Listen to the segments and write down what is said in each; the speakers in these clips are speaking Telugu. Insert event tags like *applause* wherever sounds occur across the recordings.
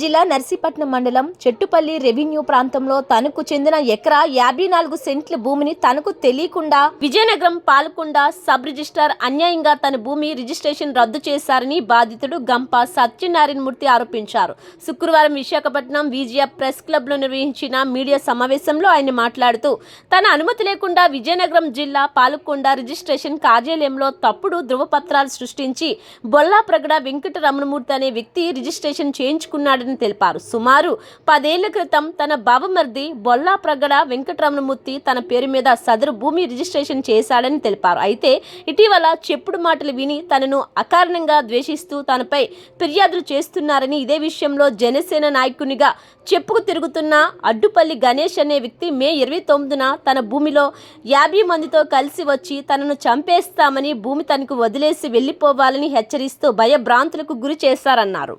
జిల్లా నర్సీపట్నం మండలం చెట్టుపల్లి రెవెన్యూ ప్రాంతంలో తనకు చెందిన ఎకరా యాభై నాలుగు సెంట్ల భూమిని తనకు తెలియకుండా విజయనగరం పాలకొండ సబ్ రిజిస్ట్రార్ అన్యాయంగా తన భూమి రిజిస్ట్రేషన్ రద్దు చేశారని బాధితుడు గంప సత్యనారాయణ మూర్తి ఆరోపించారు. శుక్రవారం విశాఖపట్నం విజిఎఫ్ ప్రెస్ క్లబ్లో నిర్వహించిన మీడియా సమావేశంలో ఆయన మాట్లాడుతూ తన అనుమతి లేకుండా విజయనగరం జిల్లా పాలకొండ రిజిస్ట్రేషన్ కార్యాలయంలో తప్పుడు ధృవపత్రాలు సృష్టించి బొల్లా ప్రగడ వెంకట రమణమూర్తి అనే వ్యక్తి రిజిస్ట్రేషన్ చేయించుకున్నాడని తెలిపారు. సుమారు పదేళ్ళ క్రితం తన బావమర్ది బొల్లా ప్రగడ వెంకటరమణమూర్తి తన పేరు మీద సదరు భూమి రిజిస్ట్రేషన్ చేశాడని తెలిపారు. అయితే ఇటీవల చెప్పుడు మాటలు విని తనను అకారణంగా ద్వేషిస్తూ తనపై ఫిర్యాదులు చేస్తున్నారని ఇదే విషయంలో జనసేన నాయకునిగా చెప్పుకు తిరుగుతున్న అడ్డుపల్లి గణేష్ అనే వ్యక్తి మే ఇరవై తొమ్మిదిన తన భూమిలో యాభై మందితో కలిసి వచ్చి తనను చంపేస్తామని భూమి తనకు వదిలేసి వెళ్ళిపోవాలని హెచ్చరిస్తూ భయభ్రాంతులకు గురి చేశారన్నారు.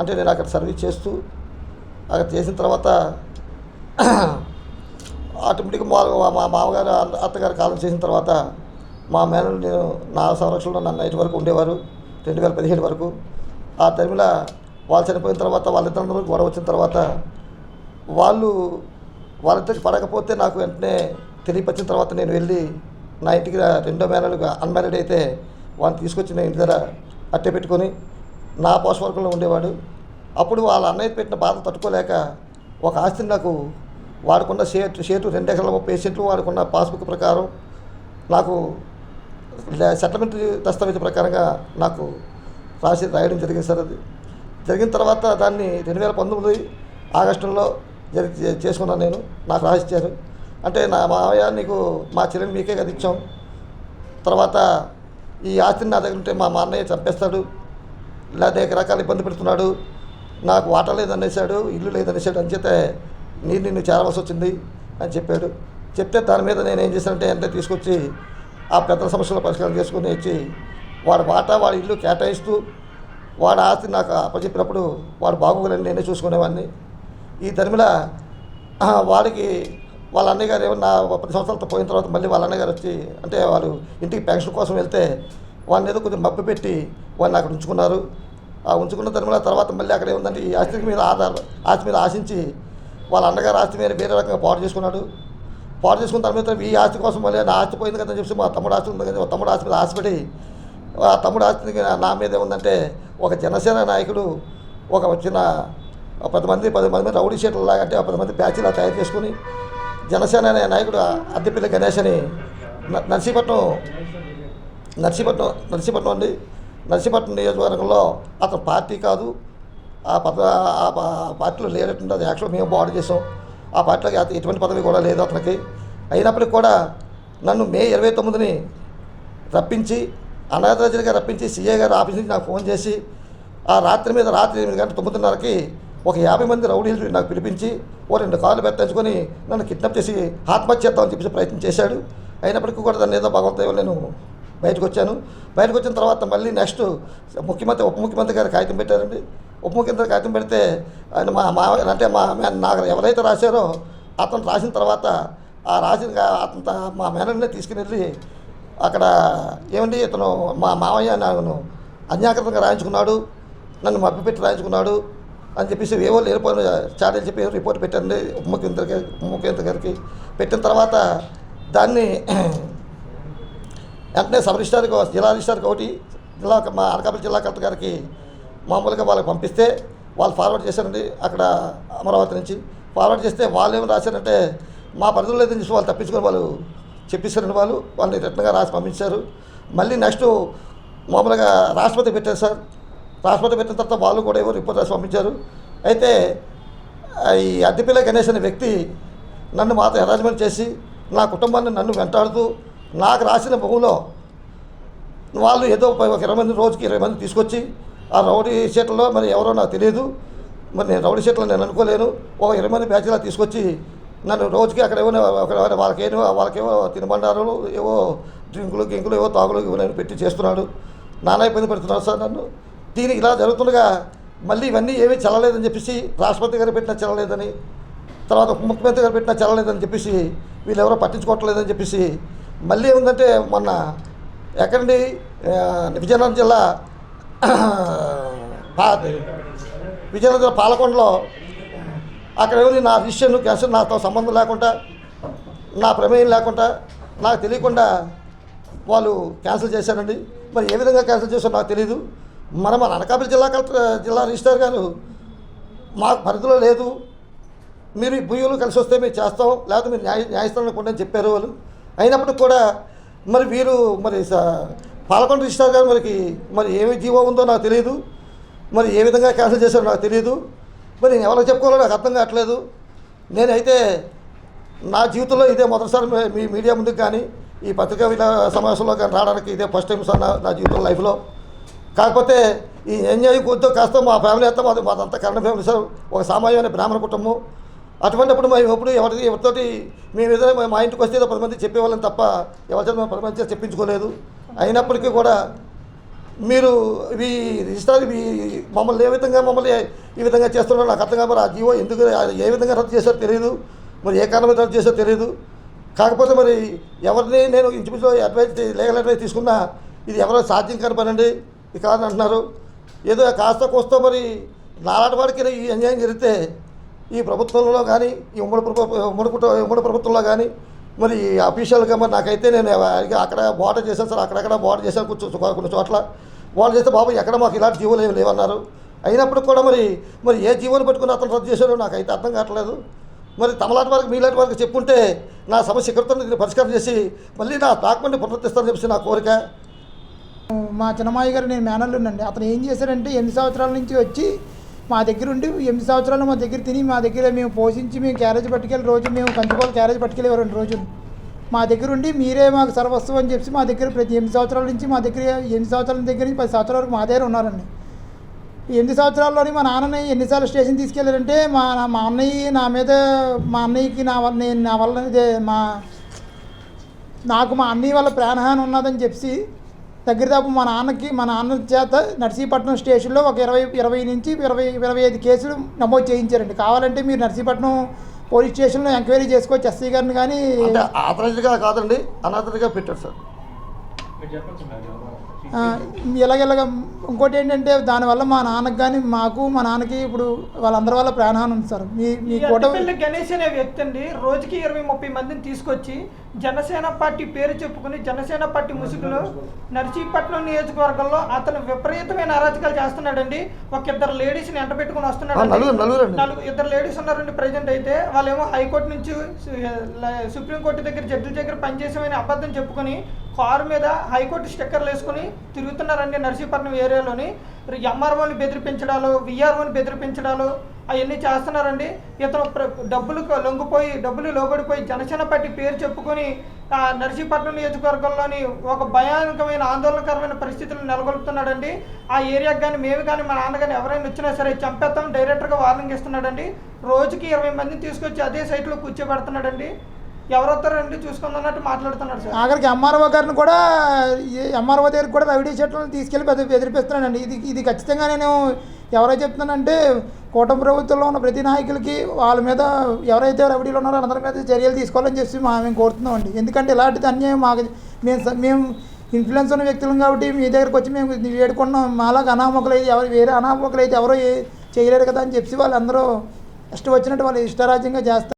అంటే నేను అక్కడ సర్వీస్ చేస్తూ అక్కడ చేసిన తర్వాత ఆటోమేటిక్గా మా మా మామగారు అత్తగారు కాలం చేసిన తర్వాత మా మేనలు నేను నా సంరక్షణలో నన్ను నైట్ వరకు ఉండేవారు రెండు వేల పదిహేడు వరకు. ఆ టైంలో వాళ్ళు చనిపోయిన తర్వాత వాళ్ళిద్దరందరూ గొడవ వచ్చిన తర్వాత వాళ్ళు వాళ్ళిద్దరికి పడకపోతే నాకు వెంటనే తెలియపచ్చిన తర్వాత నేను వెళ్ళి నా ఇంటికి రెండో మేనలుగా అన్మ్యారీడ్ అయితే వాళ్ళని తీసుకొచ్చి నేను ఇంటి దగ్గర అట్టే పెట్టుకొని నా పోషవర్గంలో ఉండేవాడు. అప్పుడు వాళ్ళ అన్నయ్య పెట్టిన బాధ తట్టుకోలేక ఒక ఆస్తిని నాకు వాడుకున్న షేట్ షేటు రెండు ఎకరాల ముప్పై సెంట్లు వాడుకున్న పాస్బుక్ ప్రకారం నాకు సెటిల్మెంట్ దస్తావేజ్ ప్రకారంగా నాకు రాసి రాయడం జరిగింది సార్ అది. జరిగిన తర్వాత దాన్ని రెండు వేల పంతొమ్మిది ఆగస్టులో జరిగి చేసుకున్నాను నేను. నాకు రాసిచ్చారు. అంటే నా మావయ్య నీకు మా చెల్లెని మీకే కదిచ్చాం తర్వాత ఈ ఆస్తిని నా దగ్గర ఉంటే మా మా అన్నయ్య చంపేస్తాడు. ఇలా అనేక రకాల ఇబ్బంది పెడుతున్నాడు. నాకు వాటర్ లేదనేసాడు ఇల్లు లేదనేసాడు అని చెప్తే నీరు నిన్ను చేరవలసి వచ్చింది అని చెప్పాడు. చెప్తే దాని మీద నేను ఏం చేశానంటే అంటే తీసుకొచ్చి ఆ పెద్ద సమస్యల పరిష్కారం చేసుకుని వచ్చి వాడి వాటా వాడి ఇల్లు కేటాయిస్తూ వాడి ఆస్తి నాకు అప్పచెప్పినప్పుడు వాడు బాగోగులని నేనే చూసుకునేవాడిని. ఈ ధర్మిల వాడికి వాళ్ళ అన్నయ్య గారు ఏమన్నా పది సంవత్సరాలతో పోయిన తర్వాత మళ్ళీ వాళ్ళ అన్నయ్య గారు వచ్చి అంటే వాళ్ళు ఇంటికి పెన్షన్ కోసం వెళ్తే వాళ్ళని ఏదో కొంచెం మబ్బు పెట్టి వాళ్ళని అక్కడ ఉంచుకున్నారు. ఆ ఉంచుకున్న తర్వాత తర్వాత మళ్ళీ అక్కడ ఏముందంటే ఈ ఆస్తి మీద ఆధార ఆస్తి మీద ఆశించి వాళ్ళ అన్నగారు ఆస్తి మీద వేరే రకంగా పాటు చేసుకున్నాడు. పాటు చేసుకున్న తర్వాత ఈ ఆస్తి కోసం మళ్ళీ నా ఆస్తి పోయింది కదా అని చెప్పి మా తమ్ముడు ఆస్తి ఉంది కదా తమ్ముడు ఆస్తి మీద ఆశపడి ఆ తమ్ముడు ఆస్తి నా మీద ఏముందంటే ఒక జనసేన నాయకుడు ఒక వచ్చిన పది మంది పది మంది రౌడీ షీట్లు లాగా అంటే పది మంది బ్యాచ్లా తయారు చేసుకుని జనసేన అనే నాయకుడు అద్దెపల్లి గణేష్ అని నర్సీపట్నం నర్సీపట్నం నర్సీపట్నం అండి. నర్సీపట్నం నియోజకవర్గంలో అతను పార్టీ కాదు. ఆ పద ఆ పార్టీలో లేనట్టు అది యాక్చువల్ మేము బాడీ చేసాం ఆ పార్టీలోకి అతను ఎటువంటి పదవి కూడా లేదు అతనికి. అయినప్పటికీ కూడా నన్ను మే ఇరవై తొమ్మిదిని రప్పించి అనాథరాజులుగా రప్పించి సీఏ గారు ఆఫీస్ నుంచి నాకు ఫోన్ చేసి ఆ రాత్రి మీద రాత్రి ఎనిమిది గంటల తొమ్మిదిన్నరకి ఒక యాభై మంది రౌడీలు నాకు పిలిపించి ఓ రెండు కాళ్ళు పెట్టించుకొని నన్ను కిడ్నాప్ చేసి ఆత్మహత్య చేద్దామని చెప్పేసి ప్రయత్నం చేశాడు. అయినప్పటికీ కూడా దాన్ని ఏదో భగవంతుడు నేను బయటకు వచ్చాను బయటకు వచ్చిన తర్వాత మళ్ళీ నెక్స్ట్ ముఖ్యమంత్రి ఉప ముఖ్యమంత్రి గారు కాగితం పెట్టారండి. ఉప ముఖ్యమంత్రి కాగితం పెడితే ఆయన మా మా అంటే మా నాకు ఎవరైతే రాశారో అతను రాసిన తర్వాత ఆ రాసిన అతను మా మేనర్నే తీసుకుని వెళ్ళి అక్కడ ఏమండి ఇతను మా మామయ్య నన్ను అన్యాకృతంగా రాయించుకున్నాడు నన్ను మభ్యపెట్టి రాయించుకున్నాడు అని చెప్పేసి ఏవో లేనిపోయిన చాటని చెప్పి రిపోర్ట్ పెట్టండి ఉప ముఖ్యమంత్రి ఉప ముఖ్యమంత్రి గారికి. పెట్టిన తర్వాత దాన్ని వెంటనే సబ్ రిజిస్టార్కి జిల్లా రిజిస్టార్కి ఒకటి జిల్లా మా అనకాపల్లి జిల్లా కలెక్టర్ గారికి మామూలుగా వాళ్ళకి పంపిస్తే వాళ్ళు ఫార్వర్డ్ చేశారండి అక్కడ అమరావతి నుంచి. ఫార్వర్డ్ చేస్తే వాళ్ళు ఏమి రాశారంటే మా పరిధిలో లేదని చూసి వాళ్ళు తప్పించుకొని వాళ్ళు చెప్పేశారండి వాళ్ళు వాళ్ళని రిటర్న్గా రాసి పంపించారు. మళ్ళీ నెక్స్ట్ మామూలుగా రాష్ట్రపతి పెట్టారు సార్. రాష్ట్రపతి పెట్టిన తర్వాత వాళ్ళు కూడా ఏవో రిపోర్ట్ రాసి పంపించారు. అయితే ఈ అడ్డిపిల్ల గణేష్ అనే వ్యక్తి నన్ను మాతో అరేంజ్మెంట్ చేసి నా కుటుంబాన్ని నన్ను వెంటాడుతూ నాకు రాసిన భూమిలో వాళ్ళు ఏదో ఒక ఇరవై మంది రోజుకి ఇరవై మంది తీసుకొచ్చి ఆ రౌడీ షీట్లలో మరి ఎవరో నాకు తెలియదు. మరి నేను రౌడీ షీట్లో నేను అనుకోలేను. ఒక ఇరవై మంది బ్యాచ్లా తీసుకొచ్చి నన్ను రోజుకి అక్కడ ఏమో ఒక వాళ్ళకేమో వాళ్ళకేమో తినబండారులు ఏవో డ్రింకులు గింకులు ఏవో తాగులు ఇవో నేను పెట్టి చేస్తున్నాడు. నానా ఇబ్బంది పెడుతున్నాడు సార్ నన్ను. దీనికి ఇలా జరుగుతుండగా మళ్ళీ ఇవన్నీ ఏమీ చల్లలేదని చెప్పేసి రాష్ట్రపతి గారు పెట్టినా చల్లలేదని తర్వాత ఉప ముఖ్యమంత్రి గారు పెట్టినా చల్లలేదని చెప్పేసి వీళ్ళెవరో పట్టించుకోవట్లేదని చెప్పేసి మళ్ళీ ఏముందంటే మొన్న ఎక్కడండి? విజయనగరం జిల్లా *clears throat* పా- విజయనగరం పాలకొండలో అక్కడ ఏమి నా విషయం క్యాన్సర్ నాతో సంబంధం లేకుండా నా ప్రమేయం లేకుండా నాకు తెలియకుండా వాళ్ళు క్యాన్సిల్ చేశారండి. మరి ఏ విధంగా క్యాన్సిల్ చేశారో నాకు తెలియదు మన మన అనకాపల్లి జిల్లా కలెక్టర్ జిల్లా రిజిస్టర్ గారు మాకు పరిధిలో లేదు. మీరు ఈ భూములు కలిసి వస్తే మేము చేస్తాం. లేకపోతే మీరు న్యాయ న్యాయస్థానం కూడా చెప్పారు వాళ్ళు. అయినప్పటికి కూడా మరి వీరు మరి పాలకొండ రిజిస్ట్రార్ గారు మరికి మరి ఏమి జీవో ఉందో నాకు తెలియదు. మరి ఏ విధంగా క్యాన్సిల్ చేశారో నాకు తెలియదు. మరి నేను ఎవరికి చెప్పుకోవాలో నాకు అర్థం కావట్లేదు. నేనైతే నా జీవితంలో ఇదే మొదటిసారి మీ- మీ మీడియా ముందుకు కానీ ఈ పత్రికా సమావేశంలో కానీ రావడానికి ఇదే ఫస్ట్ టైం సార్ నా నా జీవితం లైఫ్లో. కాకపోతే ఈ ఎంజాయ్ కొద్దితో కాస్త మా ఫ్యామిలీ అంతా మాది మాదంతా కరణ ఫ్యామిలీ సార్. ఒక సామాన్యమైన బ్రాహ్మణ కుటుంబం. అటువంటిప్పుడు మేము ఎప్పుడు ఎవరి ఎవరితోటి మేము ఏదైనా మా ఇంటికి వస్తే పది మంది చెప్పేవాళ్ళని తప్ప ఎవరితో మేము పది మంది చెప్పించుకోలేదు. అయినప్పటికీ కూడా మీరు ఈ రిజిస్టర్ ఇవి మమ్మల్ని ఏ విధంగా మమ్మల్ని ఈ విధంగా చేస్తున్నారో నాకు అర్థం కాదు మరి ఆ జీవో ఎందుకు ఏ విధంగా రద్దు చేశారో తెలియదు మరి ఏ కారణం రద్దు చేశారో తెలియదు కాకపోతే మరి ఎవరిని నేను ఇంచుమించు అడ్వైజ్ లీగల్ అడ్వైజ్ తీసుకున్నా ఇది ఎవరో సాధ్యం కాని పనండి. ఇది కాదని అంటున్నారు. ఏదో కాస్త కోస్తో మరి నాలాంటి వాడికి ఈ అన్యాయం జరిగితే ఈ ప్రభుత్వంలో కానీ ఈ ఉమ్మడి ప్రభుత్వ ఉమ్మడి కుట- ఉమ్మడి ప్రభుత్వంలో కానీ మరి అఫీషియల్గా మరి నాకైతే నేను అక్కడ బోర్డర్ చేశాను సార్ అక్కడక్కడ బోర్డర్ చేశాను కొంచెం కొన్ని చోట్ల. వాళ్ళు చేస్తే బాబు ఎక్కడ మాకు ఇలాంటి జీవులు ఏమి లేవన్నారు. అయినప్పుడు కూడా మరి మరి ఏ జీవోని పెట్టుకుని అతను రద్దు చేశారో నాకైతే అర్థం కావట్లేదు. మరి తమలాంటి వారికి మీలాంటి వారికి చెప్పుంటే నా సమస్య ఇక్కడితో దీన్ని పరిష్కారం చేసి మళ్ళీ నా డాక్యుమెంట్ని పునరుద్ధరిస్తానని చెప్పేసి నా కోరిక. మా చిన్నమాయి గారు నేను మేనల్లుండండి అతను ఏం చేశారంటే ఎన్ని సంవత్సరాల నుంచి వచ్చి మా దగ్గర ఉండి ఎనిమిది సంవత్సరాలు మా దగ్గర తిని మా దగ్గర మేము పోషించి మేము క్యారేజ్ పట్టుకెళ్ళి రోజు మేము కంచుకోవాలి క్యారేజ్ పట్టుకెళ్ళేవారు రెండు రోజులు. మా దగ్గర ఉండి మీరే మాకు సర్వస్వం అని చెప్పి మా దగ్గర ప్రతి ఎనిమిది సంవత్సరాల నుంచి మా దగ్గర ఎనిమిది సంవత్సరాల దగ్గర నుంచి పది సంవత్సరాల వరకు మా దగ్గర ఉన్నారండి. ఎనిమిది సంవత్సరాల్లోని మా నాన్నని ఎన్నిసార్లు స్టేషన్ తీసుకెళ్ళారంటే మా మా అన్నయ్య నా మీద మా అన్నయ్యకి నా వల్ల నేను నా వల్ల మా నాకు మా అన్నయ్య వల్ల ప్రాణహాని ఉన్నదని చెప్పి దగ్గర దాపు మా నాన్నకి మా నాన్న చేత నర్సీపట్నం స్టేషన్లో ఒక ఇరవై ఇరవై నుంచి ఇరవై ఇరవై ఐదు కేసులు నమోదు చేయించారండి. కావాలంటే మీరు నర్సీపట్నం పోలీస్ స్టేషన్లో ఎంక్వైరీ చేసుకోవచ్చు ఎస్ఐ గారిని కానీ అంటే ఆథరైజ్డ్గా కాదండి అనాథరైజ్గా పెట్టారు సార్. ఇలాగ ఇలాగ ఇంకోటి ఏంటంటే దానివల్ల మా నాన్నకి కానీ మాకు మా నాన్నకి ఇప్పుడు వాళ్ళందరి వల్ల ప్రాణహాని ఉంది సార్. మీ మీ కూటమి గణేష్ అనే వ్యక్తి అండి రోజుకి ఇరవై ముప్పై మందిని తీసుకొచ్చి జనసేన పార్టీ పేరు చెప్పుకుని జనసేన పార్టీ ముసుగులో నర్సీపట్నం నియోజకవర్గంలో అతను విపరీతమైన అరాచకాలు చేస్తున్నాడండి. ఒక ఇద్దరు లేడీస్ని ఎంట పెట్టుకుని వస్తున్నాడు నలుగురు ఇద్దరు లేడీస్ ఉన్నారండి ప్రజెంట్ అయితే. వాళ్ళేమో హైకోర్టు నుంచి సుప్రీంకోర్టు దగ్గర జడ్జిల దగ్గర పనిచేసామని అబద్ధం చెప్పుకొని కారు మీద హైకోర్టు స్టిక్కర్లు వేసుకుని తిరుగుతున్నారండి నర్సీపట్నం ఏరియాలోని. ఎంఆర్ఓని బెదిరిపించడాలు విఆర్ఓని బెదిరిపించడాలు అవన్నీ చేస్తున్నారండి. ఇతను డబ్బులు లొంగిపోయి డబ్బులు లోబడిపోయి జనసేన పార్టీ పేరు చెప్పుకొని నర్సీపట్నం నియోజకవర్గంలోని ఒక భయానకమైన ఆందోళనకరమైన పరిస్థితులు నెలకొల్పుతున్నాడండి. ఆ ఏరియాకి కానీ మేము కానీ మా నాన్న కానీ ఎవరైనా వచ్చినా సరే చంపేస్తాం డైరెక్టర్గా వార్నింగ్ ఇస్తున్నాడండి. రోజుకి ఇరవై మందిని తీసుకొచ్చి అదే సైట్లో కూర్చోబెడుతున్నాడండి. ఎవరొస్తారండి చూసుకుందాం అన్నట్టు మాట్లాడుతున్నాడు సార్. ఆఖరికి ఎంఆర్ఓ గారిని కూడా ఎంఆర్ఓ దగ్గరికి కూడా రవిడీ చెట్లను తీసుకెళ్ళి పెద్ద బెదిరిపిస్తున్నానండి ఇది ఇది ఖచ్చితంగా నేను ఎవరై చెప్తున్నానంటే కూటమి ప్రభుత్వంలో ఉన్న ప్రతి నాయకులకి వాళ్ళ మీద ఎవరైతే రవిడీలో ఉన్నారో అందరి మీద చర్యలు తీసుకోవాలని చెప్పి మా మేము కోరుతున్నామండి. ఎందుకంటే ఇలాంటిది అన్యాయం మాకు మేము స- మేము ఇన్ఫ్లుయెన్స్ ఉన్న వ్యక్తులం కాబట్టి మీ దగ్గరికి వచ్చి మేము వేడుకున్నాం మాలాగా అనామకులు అయితే ఎవరు వేరే అనామకులు అయితే ఎవరో చేయలేరు కదా అని చెప్పి వాళ్ళందరూ ఇష్టం వచ్చినట్టు వాళ్ళు ఇష్టరాజ్యంగా చేస్తారు